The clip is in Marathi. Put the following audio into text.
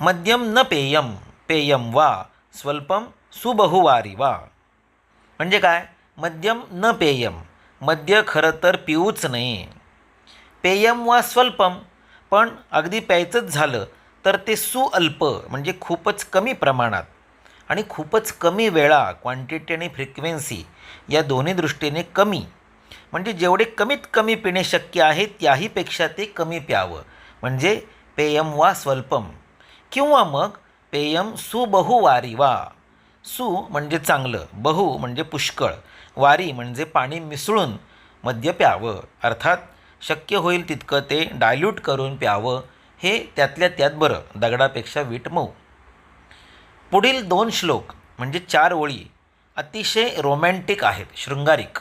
मद्यम न पेयम पेयम वा स्वल्पम सुबहुवारी वा. म्हणजे काय? मद्यम न पेयम मद्य खरं तर पिऊच नये. पेयम वा स्वल्पम पण अगदी प्यायचंच झालं तर ते सुअल्प म्हणजे खूपच कमी प्रमाणात. आणि खूपच कमी वेळा क्वांटिटी आणि फ्रिक्वेन्सी या दोन्ही दृष्टीने कमी. म्हणजे जेवढे कमीत कमी पिणे शक्य आहे त्याहीपेक्षा ते कमी प्यावं. म्हणजे पेयम वा स्वल्पम किंवा मग पेयम सुबहुवारी वा. सु म्हणजे चांगलं बहु म्हणजे पुष्कळ वारी म्हणजे पाणी मिसळून मद्य प्यावं. अर्थात शक्य होईल तितकं ते डायल्यूट करून प्यावं. हे त्यातल्या त्यात बरं दगडापेक्षा वीट मऊ. पुढील दोन श्लोक म्हणजे चार ओळी अतिशय रोमॅन्टिक आहेत शृंगारिक.